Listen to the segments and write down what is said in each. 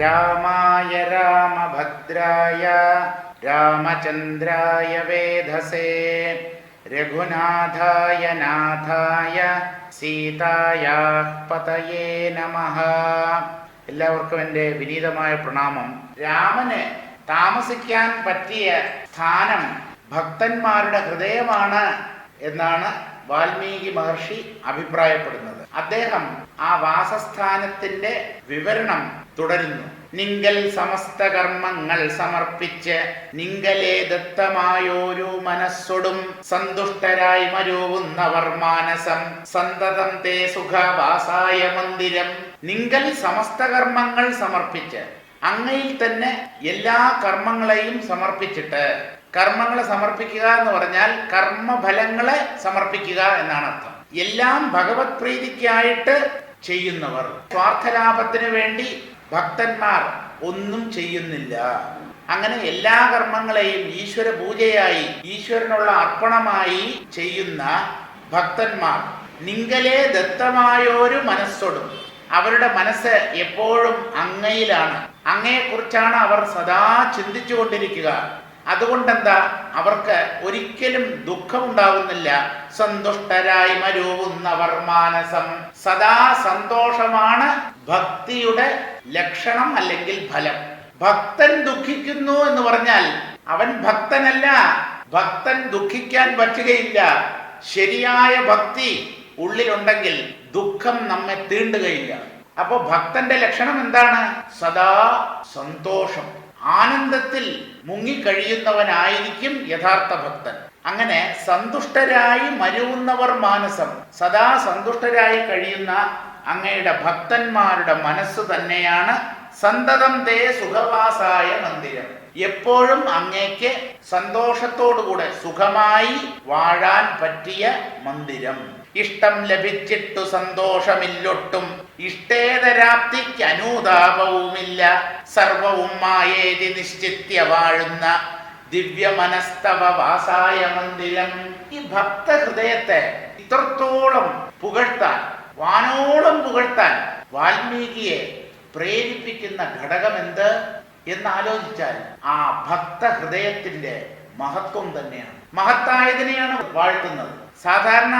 രാമായ രാമഭദ്രായ രാമചന്ദ്രായ വേധസേ. രഘുനാഥായ നാഥായ സീതായ പതയേ നമ. എല്ലാവർക്കും എന്റെ വിനീതമായ പ്രണാമം. രാമന് താമസിക്കാൻ പറ്റിയ സ്ഥാനം ഭക്തന്മാരുടെ ഹൃദയമാണ് എന്നാണ് വാൽമീകി മഹർഷി അഭിപ്രായപ്പെടുന്നത്. അദ്ദേഹം ആ വാസസ്ഥാനത്തിന്റെ വിവരണം തുടരുന്നു. നിങ്കൽ സമസ്ത കർമ്മങ്ങൾ സമർപ്പിച്ച് നിങ്കലെ ദത്തമായോരു മനസ്സൊടും സന്തുഷ്ടരായി മരുവുന്നവർ മാനസം. സന്തതം തേ സുഖവാസായ മന്ദിരം. നിങ്കൽ സമസ്ത കർമ്മങ്ങൾ സമർപ്പിച്ച് അങ്ങയിൽ തന്നെ എല്ലാ കർമ്മങ്ങളെയും സമർപ്പിച്ചിട്ട് കർമ്മങ്ങളെ സമർപ്പിക്കുക എന്ന് പറഞ്ഞാൽ കർമ്മഫലങ്ങളെ സമർപ്പിക്കുക എന്നാണ് അർത്ഥം. എല്ലാം ഭഗവത് പ്രീതിക്കായിട്ട് ചെയ്യുന്നവർ. സ്വാർത്ഥലാഭത്തിന് വേണ്ടി ഭക്തന്മാർ ഒന്നും ചെയ്യുന്നില്ല. അങ്ങനെ എല്ലാ കർമ്മങ്ങളെയും ഈശ്വര പൂജയായി ഈശ്വരനുള്ള അർപ്പണമായി ചെയ്യുന്ന ഭക്തന്മാർ നിങ്കലേ ദത്തമായൊരു മനസ്സോടും അവരുടെ മനസ്സ് എപ്പോഴും അങ്ങയിലാണ്. അങ്ങയെക്കുറിച്ചാണ് അവർ സദാ ചിന്തിച്ചുകൊണ്ടിരിക്കുക. അതുകൊണ്ടെന്താ? അവർക്ക് ഒരിക്കലും ദുഃഖമുണ്ടാകുന്നില്ല. സന്തുഷ്ടരായി മരുവുന്നവർ മാനസം. സദാ സന്തോഷമാണ് ഭക്തിയുടെ ലക്ഷണം അല്ലെങ്കിൽ ഫലം. ഭക്തൻ ദുഃഖിക്കുന്നു എന്ന് പറഞ്ഞാൽ അവൻ ഭക്തനല്ല ഭക്തൻ ദുഃഖിക്കാൻ പറ്റുകയില്ല. ശരിയായ ഭക്തി ഉള്ളിലുണ്ടെങ്കിൽ ദുഃഖം നമ്മെ തീണ്ടുകയില്ല. അപ്പൊ ഭക്തന്റെ ലക്ഷണം എന്താണ്? സദാ സന്തോഷം. ആനന്ദത്തിൽ മുങ്ങിക്കഴിയുന്നവനായിരിക്കും യഥാർത്ഥ ഭക്തൻ. അങ്ങനെ സന്തുഷ്ടരായി മരുവുന്നവർ മാനസം സദാ സന്തുഷ്ടരായി കഴിയുന്ന അങ്ങയുടെ ഭക്തന്മാരുടെ മനസ്സ് തന്നെയാണ് സന്തതം തേ സുഖവാസായ മന്ദിരം. എപ്പോഴും അങ്ങേക്ക് സന്തോഷത്തോടുകൂടെ സുഖമായി വാഴാൻ പറ്റിയ മന്ദിരം. ഇഷ്ടം ലഭിച്ചിട്ടു സന്തോഷമില്ലൊട്ടും. ഇഷ്ടേതരാപ്തിക്ക് അനുതാപവുമില്ല. സർവവും മായേതി നിശ്ചിത്യ വാഴുന്ന ദിവ്യ മനസ്തവ വാസായ മന്ദിരം. ഈ ഭക്തഹൃദയത്തെ ഇത്രത്തോളം പുകഴ്ത്താൻ വാനോളം പുകഴ്ത്താൻ വാൽമീകിയെ പ്രേരിപ്പിക്കുന്ന ഘടകം എന്ത് എന്ന് ആലോചിച്ചാൽ ആ ഭക്ത ഹൃദയത്തിന്റെ മഹത്വം തന്നെയാണ്. മഹത്തായതിനെയാണ് വാഴ്ത്തുന്നത്. സാധാരണ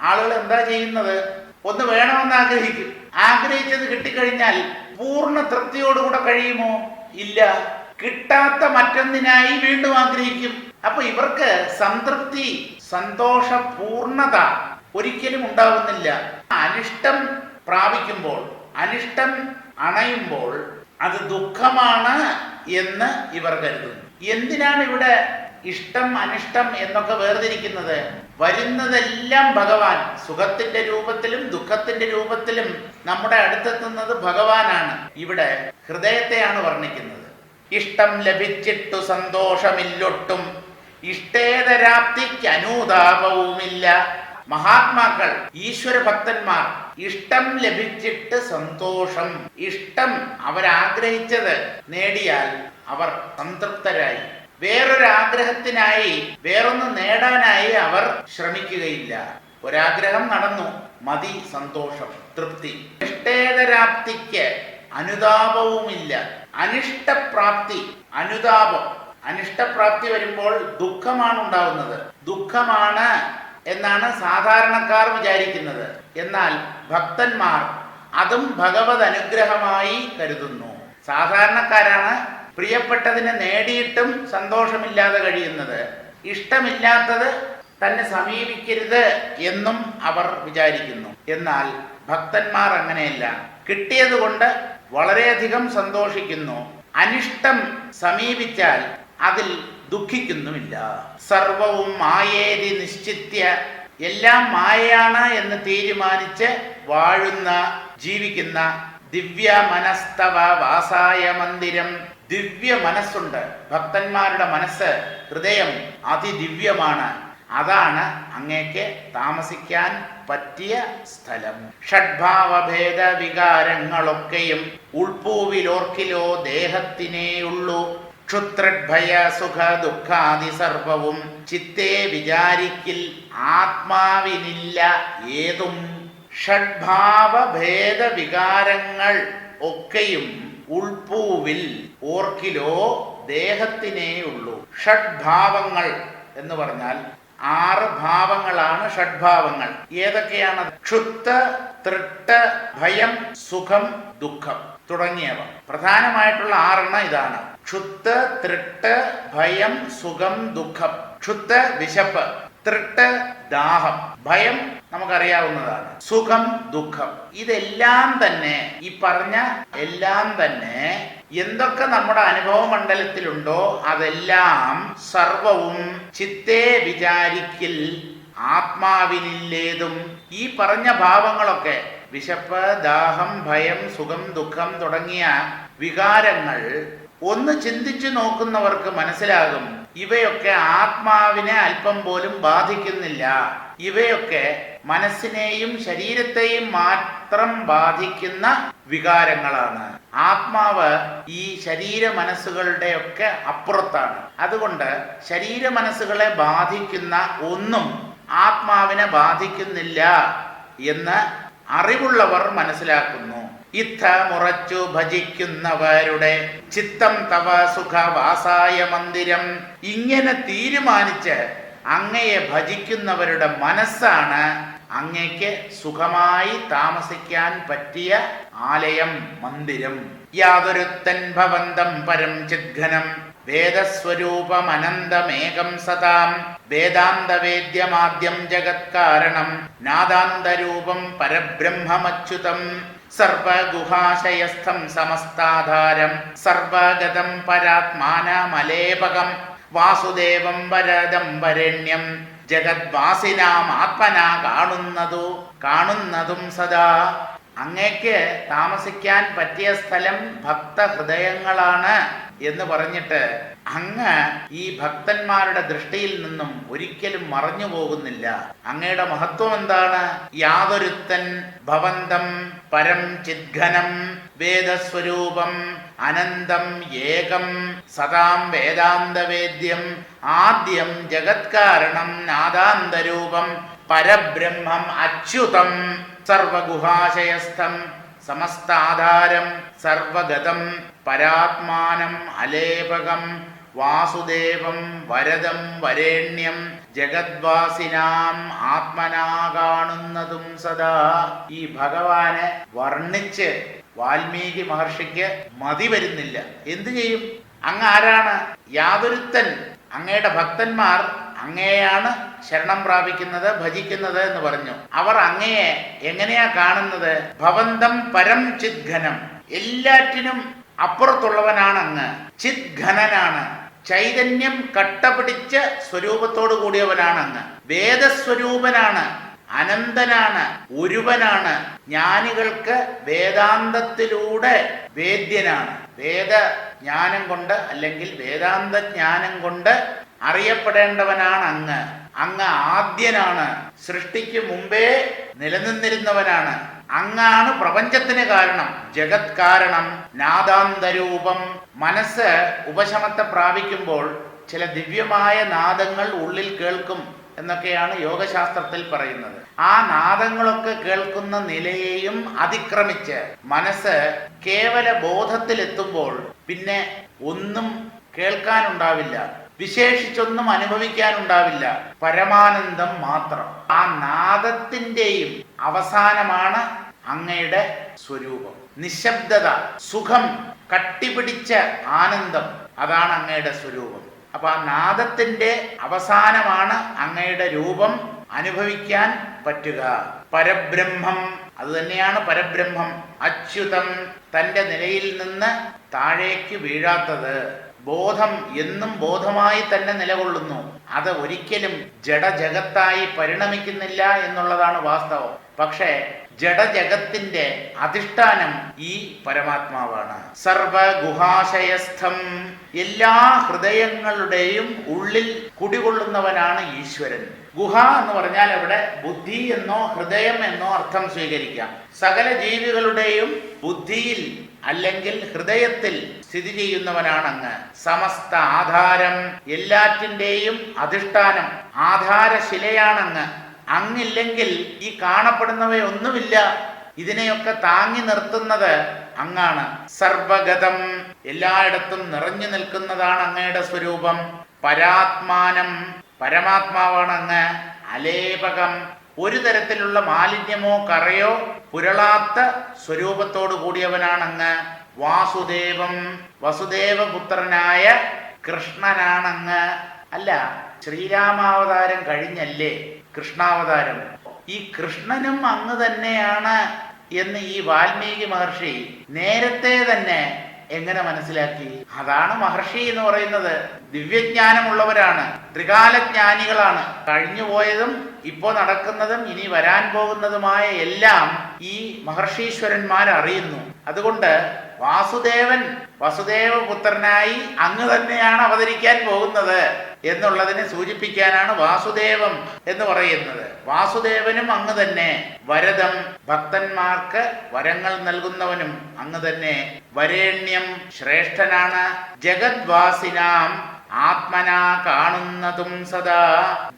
ആളുകൾ എന്താ ചെയ്യുന്നത്? ഒന്ന് വേണമെന്ന് ആഗ്രഹിക്കും. ആഗ്രഹിച്ചത് കിട്ടിക്കഴിഞ്ഞാൽ പൂർണ തൃപ്തിയോടുകൂടെ കഴിയുമോ? ഇല്ല. കിട്ടാത്ത മറ്റൊന്നിനായി വീണ്ടും ആഗ്രഹിക്കും. അപ്പൊ ഇവർക്ക് സംതൃപ്തി സന്തോഷ പൂർണത ഒരിക്കലും ഉണ്ടാവുന്നില്ല. അനിഷ്ടം പ്രാപിക്കുമ്പോൾ അനിഷ്ടം അണയുമ്പോൾ അത് ദുഃഖമാണ് എന്ന് ഇവർ കരുതുന്നു. എന്തിനാണ് ഇവിടെ ഇഷ്ടം അനിഷ്ടം എന്നൊക്കെ വേർതിരിക്കുന്നത്? വരുന്നതെല്ലാം ഭഗവാൻ. സുഖത്തിന്റെ രൂപത്തിലും ദുഃഖത്തിന്റെ രൂപത്തിലും നമ്മുടെ അടുത്തെത്തുന്നത് ഭഗവാനാണ്. ഇവിടെ ഹൃദയത്തെയാണ് വർണിക്കുന്നത്. ഇഷ്ടം ലഭിച്ചിട്ടു സന്തോഷമില്ലൊട്ടും. ഇഷ്ടേതരാപ്തിക്ക് അനുതാപവുമില്ല മഹാത്മാക്കൾ ഈശ്വര ഭക്തന്മാർ ഇഷ്ടം ലഭിച്ചിട്ട് സന്തോഷം. ഇഷ്ടം അവരാഗ്രഹിച്ചത് നേടിയാൽ അവർ സംതൃപ്തരായി. വേറൊരാഗ്രഹത്തിനായി വേറൊന്ന് നേടാനായി അവർ ശ്രമിക്കുകയില്ല. ഒരാഗ്രഹം നടന്നു മതി സന്തോഷം തൃപ്തി. ഇഷ്ടേതരാപ്തിക്ക് അനുതാപവുമില്ല. അനിഷ്ടപ്രാപ്തി അനുതാപം. അനിഷ്ടപ്രാപ്തി വരുമ്പോൾ ദുഃഖമാണ് ഉണ്ടാവുന്നത് ദുഃഖമാണ് എന്നാണ് സാധാരണക്കാർ വിചാരിക്കുന്നത്. എന്നാൽ ഭക്തന്മാർ അതും ഭഗവത് അനുഗ്രഹമായി കരുതുന്നു. സാധാരണക്കാരാണ് പ്രിയപ്പെട്ടതിനെ നേടിയിട്ടും സന്തോഷമില്ലാതെ കഴിയുന്നത്. ഇഷ്ടമില്ലാത്തത് തന്നെ സമീപിക്കരുത് എന്നും അവർ വിചാരിക്കുന്നു. എന്നാൽ ഭക്തന്മാർ അങ്ങനെയല്ല. കിട്ടിയതുകൊണ്ട് വളരെയധികം സന്തോഷിക്കുന്നു. അനിഷ്ടം സമീപിച്ചാൽ അതിൽ ദുഃഖിക്കുന്നുമില്ല. സർവവും മായേതി നിശ്ചിത്യ. എല്ലാം മായയാണ് എന്ന് തീരുമാനിച്ച് വാഴുന്ന ജീവിക്കുന്ന ദിവ്യ മനസ്തവ വാസായ മന്ദിരം. ദിവ്യ മനസ്സുണ്ട്. ഭക്തന്മാരുടെ മനസ്സ് ഹൃദയം അതിദിവ്യമാണ്. അതാണ് അങ്ങേക്ക് താമസിക്കാൻ പറ്റിയ സ്ഥലം. ഷഡ്ഭാവഭേദ വികാരങ്ങളൊക്കെയും ഉൾപ്പൂവിലോർക്കിലോ ദേഹത്തിനേയുള്ളൂ. ക്ഷുത്രഭയ സുഖ ദുഃഖാദി സർവവും ചിത്തേ വിചാരിക്കിൽ ആത്മാവിനില്ല ഏതും. ഷഡ്ഭാവഭേദ വികാരങ്ങൾ ഒക്കെയും ഉൾപൂവിൽ ഓർക്കിലോ ദേഹത്തിനേയുള്ളൂ. ഷഡ്ഭാവങ്ങൾ എന്ന് പറഞ്ഞാൽ ആറ് ഭാവങ്ങളാണ് ഷഡ്ഭാവങ്ങൾ. ഏതൊക്കെയാണ്? ക്ഷുത്ത് തൃട്ട് ഭയം സുഖം ദുഃഖം തുടങ്ങിയവ. പ്രധാനമായിട്ടുള്ള ആറെണ്ണം ഇതാണ്. ക്ഷുത്ത് തൃട്ട് ഭയം സുഖം ദുഃഖം. ക്ഷുത്ത് വിശപ്പ്. തൃട്ട് ദാഹം. ഭയം നമുക്കറിയാവുന്നതാണ്. സുഖം ദുഃഖം. ഇതെല്ലാം തന്നെ ഈ പറഞ്ഞ എല്ലാം തന്നെ എന്തൊക്കെ നമ്മുടെ അനുഭവ മണ്ഡലത്തിലുണ്ടോ അതെല്ലാം സർവവും ചിത്തേ വിചാരിക്കിൽ ആത്മാവിനില്ലേതും. ഈ പറഞ്ഞ ഭാവങ്ങളൊക്കെ വിശപ്പ് ദാഹം ഭയം സുഖം ദുഃഖം തുടങ്ങിയ വികാരങ്ങൾ ഒന്ന് ചിന്തിച്ചു നോക്കുന്നവർക്ക് മനസ്സിലാകും ഇവയൊക്കെ ആത്മാവിനെ അല്പം പോലും ബാധിക്കുന്നില്ല. ഇവയൊക്കെ മനസ്സിനെയും ശരീരത്തെയും മാത്രം ബാധിക്കുന്ന വികാരങ്ങളാണ്. ആത്മാവ് ഈ ശരീര മനസ്സുകളുടെ ഒക്കെ അപ്പുറത്താണ്. അതുകൊണ്ട് ശരീര മനസ്സുകളെ ബാധിക്കുന്ന ഒന്നും ആത്മാവിനെ ബാധിക്കുന്നില്ല എന്ന് അറിവുള്ളവർ മനസ്സിലാക്കുന്നു. ഇത്ത മുറച്ചു ഭജിക്കുന്നവരുടെ ചിത്തം തവ സുഖവാസായ മന്ദിരം. ഇങ്ങനെ തീരുമാനിച്ച് അങ്ങയെ ഭജിക്കുന്നവരുടെ മനസ്സാണ് അങ്ങയ്ക്ക് സുഖമായി താമസിക്കാൻ പറ്റിയ ആലയം മന്ദിരം. യാതൊരുത്തൻ ഭവന്തം പരം ചിദ്ഘനം. വേദസ്വരൂപമനന്തമേകം സതാം വേദാന്തവേദ്യമാദ്യം ജഗത്കാരണം. നാദാന്തരൂപം പരബ്രഹ്മമച്യുതം. സർവഗുഹാശയസ്ഥം സമസ്താധാരം സർവഗതം പരാത്മാനമലേപകം വാസുദേവം വരദം വരണ്യം ജഗദ്വാസിനാം ആത്മന കാണുന്നതു കാണുന്നതും സദാ. അങ്ങേക്ക് താമസിക്കാൻ പറ്റിയ സ്ഥലം ഭക്തഹൃദയങ്ങളാണ് എന്ന് പറഞ്ഞിട്ട് അങ്ങ് ഈ ഭക്തന്മാരുടെ ദൃഷ്ടിയിൽ നിന്നും ഒരിക്കലും മറഞ്ഞു പോകുന്നില്ല. അങ്ങയുടെ മഹത്വം എന്താണ്? യാതൊരുത്തൻ ഭവന്തം പരം ചിദ്ഘനം വേദസ്വരൂപം അനന്തം ഏകം സദാം വേദാന്തവേദ്യം ആദ്യം ജഗത്കാരണം നാദാന്തരൂപം പരബ്രഹ്മം അച്യുതം സർവഗുഹാശയസ്ഥം സമസ്താധാരം സർവഗതം പരാത്മാനം അലേപകം വാസുദേവം വരദം വരേണ്യം ജഗദ്വാസിനാം ആത്മനാ കാണുന്നതും സദാ. ഈ ഭഗവാനെ വർണിച്ച് വാൽമീകി മഹർഷിക്ക് മതി വരുന്നില്ല. എന്തു ചെയ്യും? അങ്ങ് ആരാണ് യാതൊരുത്തൻ അങ്ങയുടെ ഭക്തന്മാർ അങ്ങയെയാണ് ശരണം പ്രാപിക്കുന്നത് ഭജിക്കുന്നത് എന്ന് പറഞ്ഞു. അവർ അങ്ങയെ എങ്ങനെയാ കാണുന്നത്? ഭവന്തം പരം ചിദ്ഘനം. എല്ലാറ്റിനും അപ്പുറത്തുള്ളവനാണ് അങ്ങ് ചിദ്ഘനനാണ്. ചൈതന്യം കട്ടപിടിച്ച സ്വരൂപത്തോടു കൂടിയവനാണ് അങ്ങ്. വേദസ്വരൂപനാണ് അനന്തനാണ് ഒരുവനാണ് ജ്ഞാനികൾക്ക് വേദാന്തത്തിലൂടെ വേദ്യനാണ്. വേദ ജ്ഞാനം കൊണ്ട് അല്ലെങ്കിൽ വേദാന്ത ജ്ഞാനം കൊണ്ട് അറിയപ്പെടേണ്ടവനാണ് അങ്ങ്. അങ്ങ് ആദ്യനാണ് സൃഷ്ടിക്ക് മുമ്പേ നിലനിന്നിരുന്നവനാണ്. അങ്ങാണ് പ്രപഞ്ചത്തിന് കാരണം. ജഗത് കാരണം. നാദാന്തരൂപം. മനസ്സ് ഉപശമത്തെ പ്രാപിക്കുമ്പോൾ ചില ദിവ്യമായ നാദങ്ങൾ ഉള്ളിൽ കേൾക്കും എന്നൊക്കെയാണ് യോഗശാസ്ത്രത്തിൽ പറയുന്നത്. ആ നാദങ്ങളൊക്കെ കേൾക്കുന്ന നിലയെയും അതിക്രമിച്ച് മനസ്സ് കേവല ബോധത്തിലെത്തുമ്പോൾ പിന്നെ ഒന്നും കേൾക്കാനുണ്ടാവില്ല. വിശേഷിച്ചൊന്നും അനുഭവിക്കാനുണ്ടാവില്ല. പരമാനന്ദം മാത്രം. ആ നാദത്തിന്റെയും അവസാനമാണ് അങ്ങയുടെ സ്വരൂപം. നിശബ്ദത സുഖം കട്ടിപിടിച്ച ആനന്ദം അതാണ് അങ്ങയുടെ സ്വരൂപം. അപ്പൊ ആ നാദത്തിന്റെ അവസാനമാണ് അങ്ങയുടെ രൂപം അനുഭവിക്കാൻ പറ്റുക. പരബ്രഹ്മം അത് തന്നെയാണ് പരബ്രഹ്മം. അച്യുതം തന്റെ നിലയിൽ നിന്ന് താഴേക്ക് വീഴാത്തത്. ബോധം എന്നും ബോധമായി തന്നെ നിലകൊള്ളുന്നു. അത് ഒരിക്കലും ജഡജഗത്തായി പരിണമിക്കുന്നില്ല എന്നുള്ളതാണ് വാസ്തവം. പക്ഷേ ജഡജഗത്തിന്റെ അധിഷ്ഠാനം ഈ പരമാത്മാവാണ്. സർവഗുഹാശയസ്ഥം എല്ലാ ഹൃദയങ്ങളുടെയും ഉള്ളിൽ കുടികൊള്ളുന്നവനാണ് ഈശ്വരൻ. ഗുഹ എന്ന് പറഞ്ഞാൽ അവിടെ ബുദ്ധി എന്നോ ഹൃദയം എന്നോ അർത്ഥം സ്വീകരിക്കാം. സകല ജീവികളുടെയും ബുദ്ധിയിൽ അല്ലെങ്കിൽ ഹൃദയത്തിൽ സ്ഥിതി ചെയ്യുന്നവനാണ് അങ്ങ് സമസ്ത ആധാരം എല്ലാറ്റിന്റെയും അധിഷ്ഠാനം ആധാരശിലയാണങ്ങ്. അങ്ങില്ലെങ്കിൽ ഈ കാണപ്പെടുന്നവയൊന്നുമില്ല ഇതിനെയൊക്കെ താങ്ങി നിർത്തുന്നത് അങ്ങാണ്. സർവഗതം എല്ലായിടത്തും നിറഞ്ഞു നിൽക്കുന്നതാണ് അങ്ങയുടെ സ്വരൂപം. പരാത്മാനം പരമാത്മാവാണ് അങ്ങ്. അലേപകം. ഒരു തരത്തിലുള്ള മാലിന്യമോ കറയോ പുരളാത്ത സ്വരൂപത്തോടു കൂടിയവനാണ് അങ്ങ്. വാസുദേവം വസുദേവപുത്രനായ കൃഷ്ണനാണങ്ങ് അല്ല ശ്രീരാമാവതാരം കഴിഞ്ഞല്ലേ? കൃഷ്ണാവതാരം. ഈ കൃഷ്ണനും അങ്ങ് തന്നെയാണ് എന്ന് ഈ വാൽമീകി മഹർഷി നേരത്തെ തന്നെ എങ്ങനെ മനസ്സിലാക്കി? അതാണ് മഹർഷി എന്ന് പറയുന്നത്. ദിവ്യജ്ഞാനമുള്ളവരാണ് ത്രികാലജ്ഞാനികളാണ്. കഴിഞ്ഞുപോയതും ഇപ്പോൾ നടക്കുന്നതും ഇനി വരാൻ പോകുന്നതുമായ എല്ലാം ഈ മഹർഷീശ്വരന്മാർ അറിയുന്നു. അതുകൊണ്ട് വാസുദേവൻ വസുദേവപുത്രനായി അങ്ങ് തന്നെയാണ് അവതരിക്കാൻ പോകുന്നത്. എന്നുള്ളതിനെ സൂചിപ്പിക്കാനാണ് വാസുദേവം എന്ന് പറയുന്നത്. വാസുദേവനും അങ്ങ് തന്നെ. വരദം ഭക്തന്മാർക്ക് വരങ്ങൾ നൽകുന്നവനും അങ്ങ് തന്നെ. വരേണ്യം ശ്രേഷ്ഠനാണ്. ജഗദ്വാസിനാം ആത്മനാ കാണുന്നതും സദാ.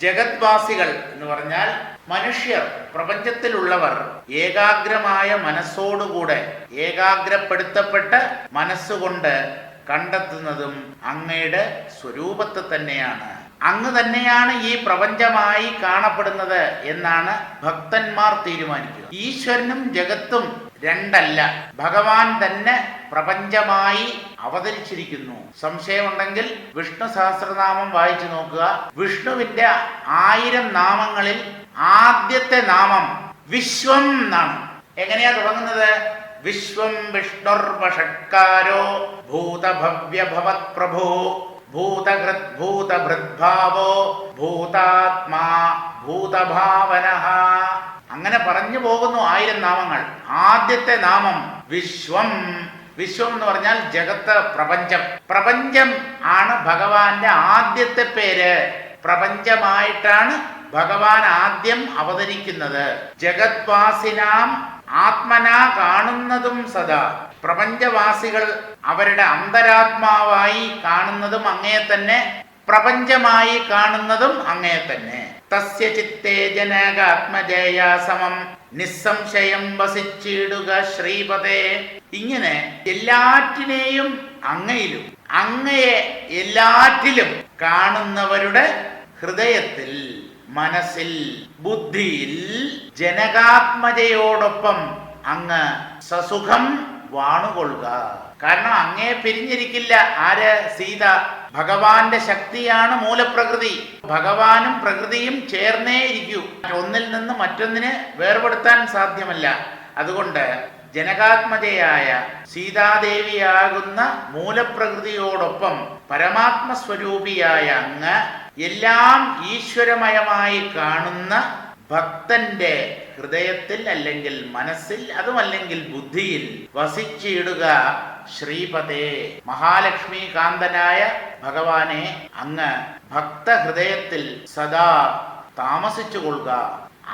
ജഗദ്വാസികൾ എന്ന് പറഞ്ഞാൽ മനുഷ്യർ പ്രപഞ്ചത്തിലുള്ളവർ ഏകാഗ്രമായ മനസ്സോടുകൂടെ ഏകാഗ്രപ്പെടുത്തപ്പെട്ട് മനസ്സുകൊണ്ട് കണ്ടെത്തുന്നതും അങ്ങയുടെ സ്വരൂപത്തെ തന്നെയാണ്. അങ്ങ് തന്നെയാണ് ഈ പ്രപഞ്ചമായി കാണപ്പെടുന്നത് എന്നാണ് ഭക്തന്മാർ തീരുമാനിക്കുക. ഈശ്വരനും ജഗത്തും രണ്ടല്ല. ഭഗവാൻ തന്നെ പ്രപഞ്ചമായി അവതരിച്ചിരിക്കുന്നു. സംശയമുണ്ടെങ്കിൽ വിഷ്ണു സഹസ്രനാമം വായിച്ചു നോക്കുക. വിഷ്ണുവിന്റെ ആയിരം നാമങ്ങളിൽ ആദ്യത്തെ നാമം വിശ്വം എന്നാണ്. എങ്ങനെയാ തുടങ്ങുന്നത്? വിശ്വം വിഷ്ണുർവഷക്കാരോ ഭൂതഭവ്യ ഭവത് പ്രഭു ഭൂതകൃത് ഭൂതഭൃദ്ഭാവോ ഭൂതാത്മാ ഭൂതഭാവന. അങ്ങനെ പറഞ്ഞു പോകുന്നു ആയിരം നാമങ്ങൾ. ആദ്യത്തെ നാമം വിശ്വം. വിശ്വം എന്ന് പറഞ്ഞാൽ ജഗത്ത് പ്രപഞ്ചം. പ്രപഞ്ചം ആണ് ഭഗവാന്റെ ആദ്യത്തെ പേര്. പ്രപഞ്ചമായിട്ടാണ് ഭഗവാൻ ആദ്യം അവതരിക്കുന്നത് ജഗത്വാസിനാം ആത്മന കാണുന്നതും സദാ. പ്രപഞ്ചവാസികൾ അവരുടെ അന്തരാത്മാവായി കാണുന്നതും അങ്ങേ തന്നെ പ്രപഞ്ചമായി കാണുന്നതും അങ്ങേ തന്നെ. തസ്യ ചിത്തേ ജനകാത്മജയ സമം നിസ്സംശയം വസിച്ചിടുക ശ്രീപദേ. ഇങ്ങനെ എല്ലാറ്റിനെയും അങ്ങയിലും അങ്ങയെ എല്ലാറ്റിലും കാണുന്നവരുടെ ഹൃദയത്തിൽ മനസ്സിൽ ബുദ്ധിയിൽ ജനകാത്മജയോടൊപ്പം അങ്ങ് സസുഖം വാണുകൊള്ളുക. കാരണം അങ്ങേ പിരിഞ്ഞിരിക്കില്ല. ആര്? സീത. ഭഗവാന്റെ ശക്തിയാണ് മൂലപ്രകൃതി. ഭഗവാനും പ്രകൃതിയും ചേർന്നേ ഇരിക്കൂ. ഒന്നിൽ നിന്ന് മറ്റൊന്നിന് വേർപെടുത്താൻ സാധ്യമല്ല. അതുകൊണ്ട് ജനകാത്മജയായ സീതാദേവിയാകുന്ന മൂലപ്രകൃതിയോടൊപ്പം പരമാത്മസ്വരൂപിയായ അങ്ങ് എല്ലാം ഈശ്വരമയമായി കാണുന്ന ഭക്തന്റെ ഹൃദയത്തിൽ അല്ലെങ്കിൽ മനസ്സിൽ അതുമല്ലെങ്കിൽ ബുദ്ധിയിൽ വസിച്ചിടുക ശ്രീപദേ. മഹാലക്ഷ്മി കാന്തനായ ഭഗവാനെ അങ്ങ് ഭക്തഹൃദയത്തിൽ സദാ താമസിച്ചു കൊള്ളുക.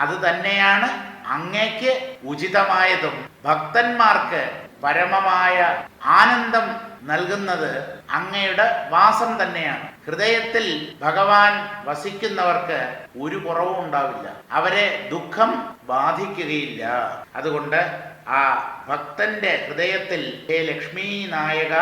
അത് തന്നെയാണ് അങ്ങേക്ക് ഉചിതമായതും ഭക്തന്മാർക്ക് പരമമായ ആനന്ദം നൽകുന്നത് അങ്ങയുടെ വാസം തന്നെയാണ്. ഹൃദയത്തിൽ ഭഗവാൻ വസിക്കുന്നവർക്ക് ഒരു കുറവും ഉണ്ടാവില്ല. അവരെ ദുഃഖം ബാധിക്കുകയില്ല. അതുകൊണ്ട് ആ ഭക്തന്റെ ഹൃദയത്തിൽ ഹേ ലക്ഷ്മി നായക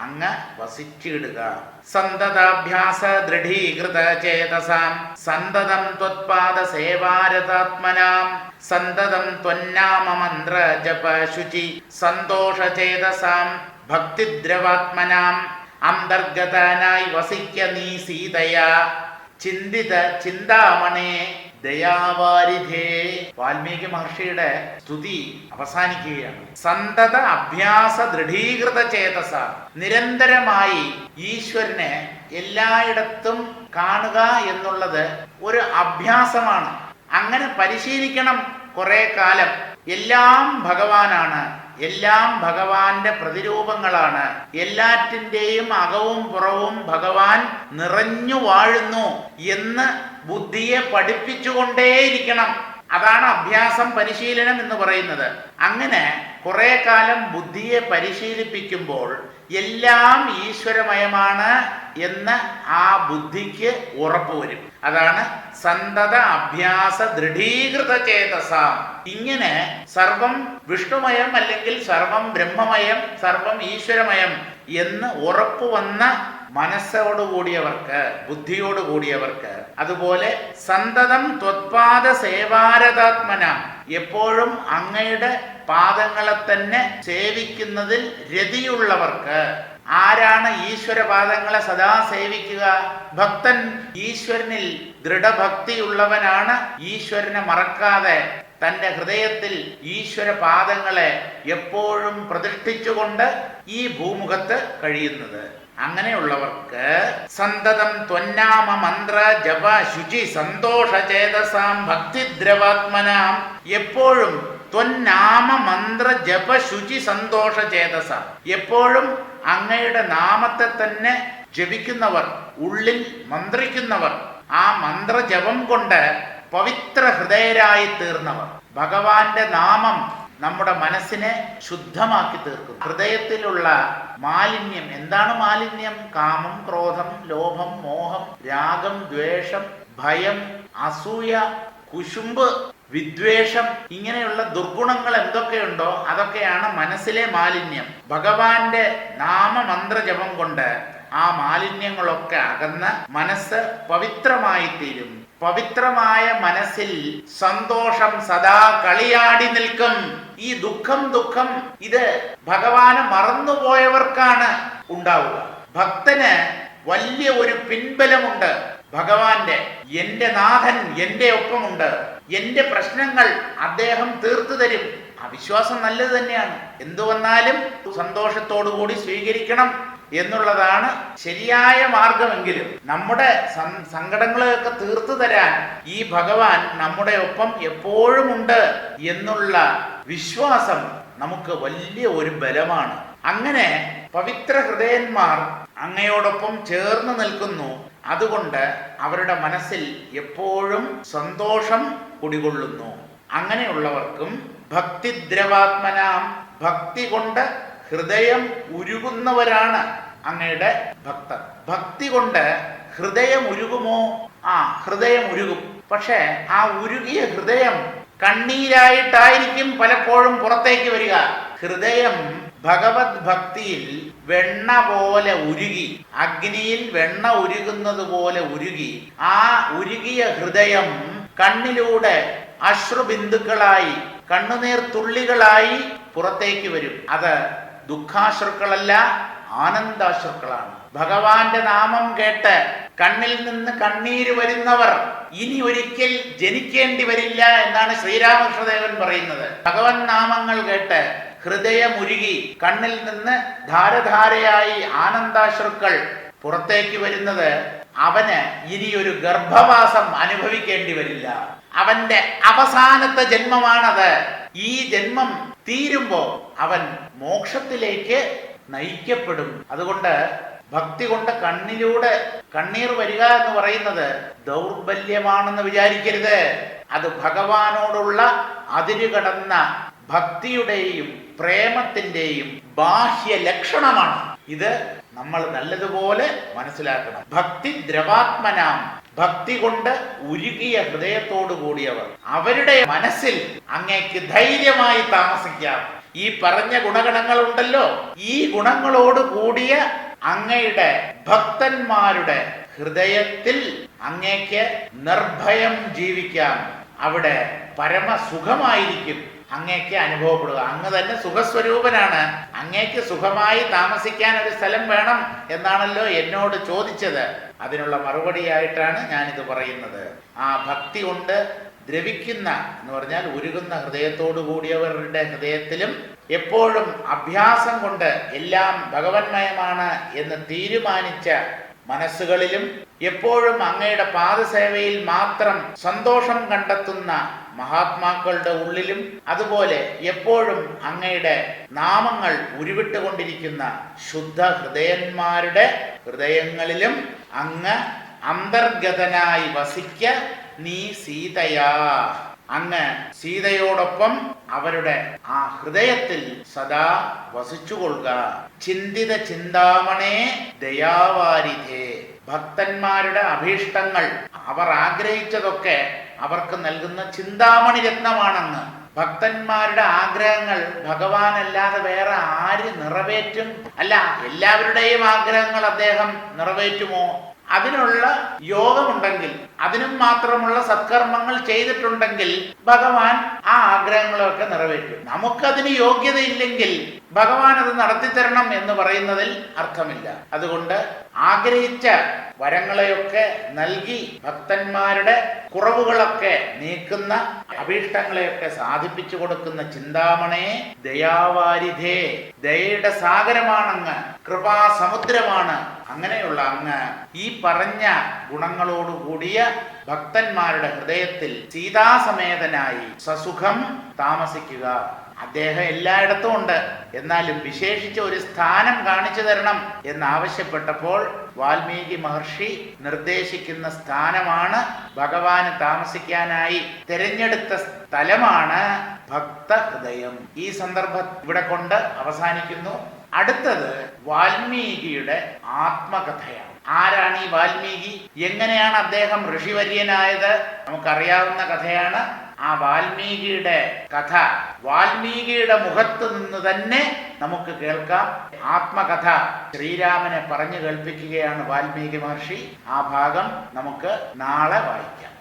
അങ്ങ് വസിച്ചിടുക. സന്തതാഭ്യാസ ദൃഢീകൃത ചേതസാം. സന്തതം ത്വത്പാദ സേവാരതാത്മനാം. സന്തതം ത്വന്നാമ മന്ത്ര ജപ ശുചി. സന്തോഷ ചേതസാം. ഭക്തിദ്രവാത്മനാം അന്തർഗതനായി വസിക്ക നീ സീതയാ. ചിന്തിത ചിന്താമണേ ദയാവാരിധേ. വാൽമീകി മഹർഷിയുടെ സ്തുതി അവസാനിക്കുകയാണ്. സന്തത അഭ്യാസ ദൃഢീകൃത ചേതസ. നിരന്തരമായി ഈശ്വരനെ എല്ലായിടത്തും കാണുക എന്നുള്ളത് ഒരു അഭ്യാസമാണ്. അങ്ങനെ പരിശീലിക്കണം കുറെ കാലം. എല്ലാം ഭഗവാനാണ്. എല്ലാം ഭഗവാന്റെ പ്രതിരൂപങ്ങളാണ്. എല്ലാറ്റിന്റെയും അകവും പുറവും ഭഗവാൻ നിറഞ്ഞു വാഴുന്നു എന്ന് ബുദ്ധിയെ പഠിപ്പിച്ചുകൊണ്ടേയിരിക്കണം. അതാണ് അഭ്യാസം പരിശീലനം എന്ന് പറയുന്നത്. അങ്ങനെ കുറെ കാലം ബുദ്ധിയെ പരിശീലിപ്പിക്കുമ്പോൾ എല്ലാം ഈശ്വരമയമാണ് എന്ന് ആ ബുദ്ധിക്ക് ഉറപ്പ് വരും. അതാണ് സന്തത അഭ്യാസ ദൃഢീകൃത ചേതസ. ഇങ്ങനെ സർവം വിഷ്ണുമയം അല്ലെങ്കിൽ സർവം ബ്രഹ്മമയം സർവം ഈശ്വരമയം എന്ന് ഉറപ്പ് വന്ന മനസ്സോടുകൂടിയവർക്ക് ബുദ്ധിയോട് കൂടിയവർക്ക് അതുപോലെ സന്തതം ത്വത്പാദ സേവാരതാത്മന. എപ്പോഴും അങ്ങയുടെ പാദങ്ങളെ തന്നെ സേവിക്കുന്നതിൽ രതിയുള്ളവർക്ക് ആരാണ് ഈശ്വര പാദങ്ങളെ സദാ സേവിക്കുക? ഭക്തൻ ഈശ്വരനിൽ ദൃഢഭക്തിയുള്ളവനാണ് ഈശ്വരനെ മറക്കാതെ തന്റെ ഹൃദയത്തിൽ ഈശ്വര പാദങ്ങളെ എപ്പോഴും പ്രതിഷ്ഠിച്ചുകൊണ്ട് ഈ ഭൂമുഖത്ത് കഴിയുന്നത്. അങ്ങനെയുള്ളവർക്ക് സന്തതം ത്വന്നാമ മന്ത്ര ജപ ശുചി സന്തോഷ ചേതസാം ഭക്തിദ്രവാത്മനാം എപ്പോഴും ത്വന്നാമ മന്ത്ര ജപ ശുചി സന്തോഷ ചേതസ. എപ്പോഴും അങ്ങയുടെ നാമത്തെ തന്നെ ജപിക്കുന്നവർ ഉള്ളിൽ മന്ത്രിക്കുന്നവർ ആ മന്ത്രജപം കൊണ്ട് പവിത്ര ഹൃദയരായി തീർന്നവർ. ഭഗവാന്റെ നാമം നമ്മുടെ മനസ്സിനെ ശുദ്ധമാക്കി തീർക്കും. ഹൃദയത്തിലുള്ള മാലിന്യം എന്താണ് മാലിന്യം? കാമം ക്രോധം ലോഭം മോഹം രാഗം ദ്വേഷം ഭയം അസൂയ കുശുമ്പ് വിദ്വേഷം ഇങ്ങനെയുള്ള ദുർഗുണങ്ങൾ എന്തൊക്കെയുണ്ടോ അതൊക്കെയാണ് മനസ്സിലെ മാലിന്യം. ഭഗവാന്റെ നാമമന്ത്രജപം കൊണ്ട് ആ മാലിന്യങ്ങളൊക്കെ അകന്ന് മനസ്സ് പവിത്രമായി തീരും പവിത്രമായ മനസ്സിൽ സന്തോഷം സദാ കളിയാടി നിൽക്കും. ഈ ദുഃഖം ദുഃഖം ഇത് ഭഗവാന് മറന്നുപോയവർക്കാണ് ഉണ്ടാവുക. ഭക്തന് വലിയ ഒരു പിൻബലമുണ്ട്. ഭഗവാന്റെ എന്റെ നാഥൻ എന്റെ ഒപ്പമുണ്ട്. എന്റെ പ്രശ്നങ്ങൾ അദ്ദേഹം തീർത്തു തരും. ആ വിശ്വാസം നല്ലത് തന്നെയാണ്. എന്തു വന്നാലും സന്തോഷത്തോടു കൂടി സ്വീകരിക്കണം. എന്നുള്ളതാണ് ശരിയായ മാർഗമെങ്കിലും നമ്മുടെ സങ്കടങ്ങളെയൊക്കെ തീർത്തു തരാൻ ഈ ഭഗവാൻ നമ്മുടെ ഒപ്പം എപ്പോഴും ഉണ്ട് എന്നുള്ള വിശ്വാസം നമുക്ക് വലിയ ഒരു ബലമാണ്. അങ്ങനെ പവിത്ര ഹൃദയന്മാർ അങ്ങയോടൊപ്പം ചേർന്ന് നിൽക്കുന്നു. അതുകൊണ്ട് അവരുടെ മനസ്സിൽ എപ്പോഴും സന്തോഷം കുടികൊള്ളുന്നു. അങ്ങനെയുള്ളവർക്കും ഭക്തിദ്രവാത്മനാം ഭക്തി കൊണ്ട് ഹൃദയം ഉരുകുന്നവരാണ് അങ്ങയുടെ ഭക്തർ. ഭക്തി കൊണ്ട് ഹൃദയം ഉരുകുമോ? ആ ഹൃദയം ഉരുകും. പക്ഷേ ആ ഉരുകിയ ഹൃദയം കണ്ണീരായിട്ടായിരിക്കും പലപ്പോഴും പുറത്തേക്ക് വരിക. ഹൃദയം ഭഗവത് ഭക്തിയിൽ വെണ്ണ പോലെ ഉരുകി അഗ്നിയിൽ വെണ്ണ ഉരുകുന്നത് പോലെ ഉരുകി ആ ഉരുകിയ ഹൃദയം കണ്ണിലൂടെ അശ്രുബിന്ദുക്കളായി കണ്ണുനീർ തുള്ളികളായി പുറത്തേക്ക് വരും. അത് ദുഃഖാശ്രുക്കളല്ല ആനന്ദാശ്രുക്കളാണ്. ഭഗവാന്റെ നാമം കേട്ട് കണ്ണിൽ നിന്ന് കണ്ണീര് വരുന്നവർ ഇനി ഒരിക്കൽ ജനിക്കേണ്ടി വരില്ല എന്നാണ് ശ്രീരാമകൃഷ്ണദേവൻ പറയുന്നത്. ഭഗവൻ നാമങ്ങൾ കേട്ട് ഹൃദയമുരുകി കണ്ണിൽ നിന്ന് ധാരധാരയായി ആനന്ദാശ്രുക്കൾ പുറത്തേക്ക് വരുന്നത് അവന് ഇനിയൊരു ഗർഭവാസം അനുഭവിക്കേണ്ടി വരില്ല. അവന്റെ അവസാനത്തെ ജന്മമാണത്. ഈ ജന്മം തീരുമ്പോ അവൻ മോക്ഷത്തിലേക്ക് നയിക്കപ്പെടും. അതുകൊണ്ട് ഭക്തി കൊണ്ട് കണ്ണിലൂടെ കണ്ണീർ വരിക എന്ന് പറയുന്നത് ദൗർബല്യമാണെന്ന് വിചാരിക്കരുത്. അത് ഭഗവാനോടുള്ള അതിരുകടന്ന ഭക്തിയുടെയും പ്രേമത്തിന്റെയും ബാഹ്യ ലക്ഷണമാണ്. ഇത് നമ്മൾ നല്ലതുപോലെ മനസ്സിലാക്കണം. ഭക്തി ദ്രവാത്മനാം ഭക്തി കൊണ്ട് ഉരുകിയ ഹൃദയത്തോടു കൂടിയവർ. അവരുടെ മനസ്സിൽ അങ്ങേക്ക് ധൈര്യമായി താമസിക്കാം. ഈ പറഞ്ഞ ഗുണഗണങ്ങൾ ഉണ്ടല്ലോ ഈ ഗുണങ്ങളോട് കൂടിയ അങ്ങയുടെ ഭക്തന്മാരുടെ ഹൃദയത്തിൽ അങ്ങേക്ക് നിർഭയം ജീവിക്കാം. അവിടെ പരമസുഖമായിരിക്കും അങ്ങേക്ക് അനുഭവപ്പെടുക. അങ്ങ് തന്നെ സുഖസ്വരൂപനാണ്. അങ്ങേക്ക് സുഖമായി താമസിക്കാൻ ഒരു സ്ഥലം വേണം എന്നാണല്ലോ എന്നോട് ചോദിച്ചത്. അതിനുള്ള മറുപടിയായിട്ടാണ് ഞാനിത് പറയുന്നത്. ആ ഭക്തി കൊണ്ട് ദ്രവിക്കുന്ന എന്ന് പറഞ്ഞാൽ ഉരുകുന്ന ഹൃദയത്തോടു കൂടിയവരുടെ ഹൃദയത്തിലും എപ്പോഴും അഭ്യാസം കൊണ്ട് എല്ലാം ഭഗവന്മയമാണ് എന്ന് തീരുമാനിച്ച മനസ്സുകളിലും എപ്പോഴും അങ്ങയുടെ പാദസേവയിൽ മാത്രം സന്തോഷം കണ്ടെത്തുന്ന മഹാത്മാക്കളുടെ ഉള്ളിലും അതുപോലെ എപ്പോഴും അങ്ങയുടെ നാമങ്ങൾ ഉരുവിട്ടുകൊണ്ടിരിക്കുന്ന ശുദ്ധ ഹൃദയന്മാരുടെ ഹൃദയങ്ങളിലും അങ്ങ് അന്തർഗതനായി വസിക്ക നീ സീതയാ. അങ്ങ് സീതയോടൊപ്പം അവരുടെ ആ ഹൃദയത്തിൽ സദാ വസിച്ചുകൊള്ളുക. ചിന്തിത ചിന്താമണേ ദയാവാരിധേ. ഭക്തന്മാരുടെ അഭീഷ്ടങ്ങൾ അവർ ആഗ്രഹിച്ചതൊക്കെ അവർക്ക് നൽകുന്ന ചിന്താമണി രത്നമാണെന്ന് ഭക്തന്മാരുടെ ആഗ്രഹങ്ങൾ ഭഗവാനല്ലാതെ വേറെ ആര് നിറവേറ്റും? അല്ല എല്ലാവരുടെയും ആഗ്രഹങ്ങൾ അദ്ദേഹം നിറവേറ്റുമോ? അതിനുള്ള യോഗമുണ്ടെങ്കിൽ അതിനും മാത്രമുള്ള സത്കർമ്മങ്ങൾ ചെയ്തിട്ടുണ്ടെങ്കിൽ ഭഗവാൻ ആ ആഗ്രഹങ്ങളൊക്കെ നിറവേറ്റും. നമുക്കതിന് യോഗ്യതയില്ലെങ്കിൽ ഭഗവാൻ അത് നടത്തിത്തരണം എന്ന് പറയുന്നതിൽ അർത്ഥമില്ല. അതുകൊണ്ട് ആഗ്രഹിച്ച വരങ്ങളെയൊക്കെ നൽകി ഭക്തന്മാരുടെ കുറവുകളൊക്കെ നീക്കുന്ന അഭീഷ്ടങ്ങളെയൊക്കെ സാധിപ്പിച്ചു കൊടുക്കുന്ന ചിന്താമണയെ ദയാവാരിധേ. ദയയുടെ സാഗരമാണങ്ങ് കൃപാസമുദ്രമാണ്. അങ്ങനെയുള്ള അങ്ങ് ഈ പറഞ്ഞ ഗുണങ്ങളോട് കൂടിയ ഭക്തന്മാരുടെ ഹൃദയത്തിൽ സീതാസമേതനായി സസുഖം താമസിക്കുക. അദ്ദേഹം എല്ലായിടത്തും ഉണ്ട്. എന്നാലും വിശേഷിച്ച ഒരു സ്ഥാനം കാണിച്ചു തരണം എന്നാവശ്യപ്പെട്ടപ്പോൾ വാൽമീകി മഹർഷി നിർദ്ദേശിക്കുന്ന സ്ഥാനമാണ് ഭഗവാന് താമസിക്കാനായി തിരഞ്ഞെടുത്ത സ്ഥലമാണ് ഭക്ത ഹൃദയം ഈ സന്ദർഭം ഇവിടെ കൊണ്ട് അവസാനിക്കുന്നു. അടുത്തത് വാൽമീകിയുടെ ആത്മകഥയാണ്. ആരാണ് ഈ വാൽമീകി? എങ്ങനെയാണ് അദ്ദേഹം ഋഷിവര്യനായത്? നമുക്കറിയാവുന്ന കഥയാണ്. ആ വാൽമീകിയുടെ കഥ വാൽമീകിയുടെ മുഖത്ത് നിന്ന് തന്നെ നമുക്ക് കേൾക്കാം. ആത്മകഥ ശ്രീരാമനെ പറഞ്ഞു കേൾപ്പിക്കുകയാണ് വാൽമീകി മഹർഷി. ആ ഭാഗം നമുക്ക് നാളെ വായിക്കാം.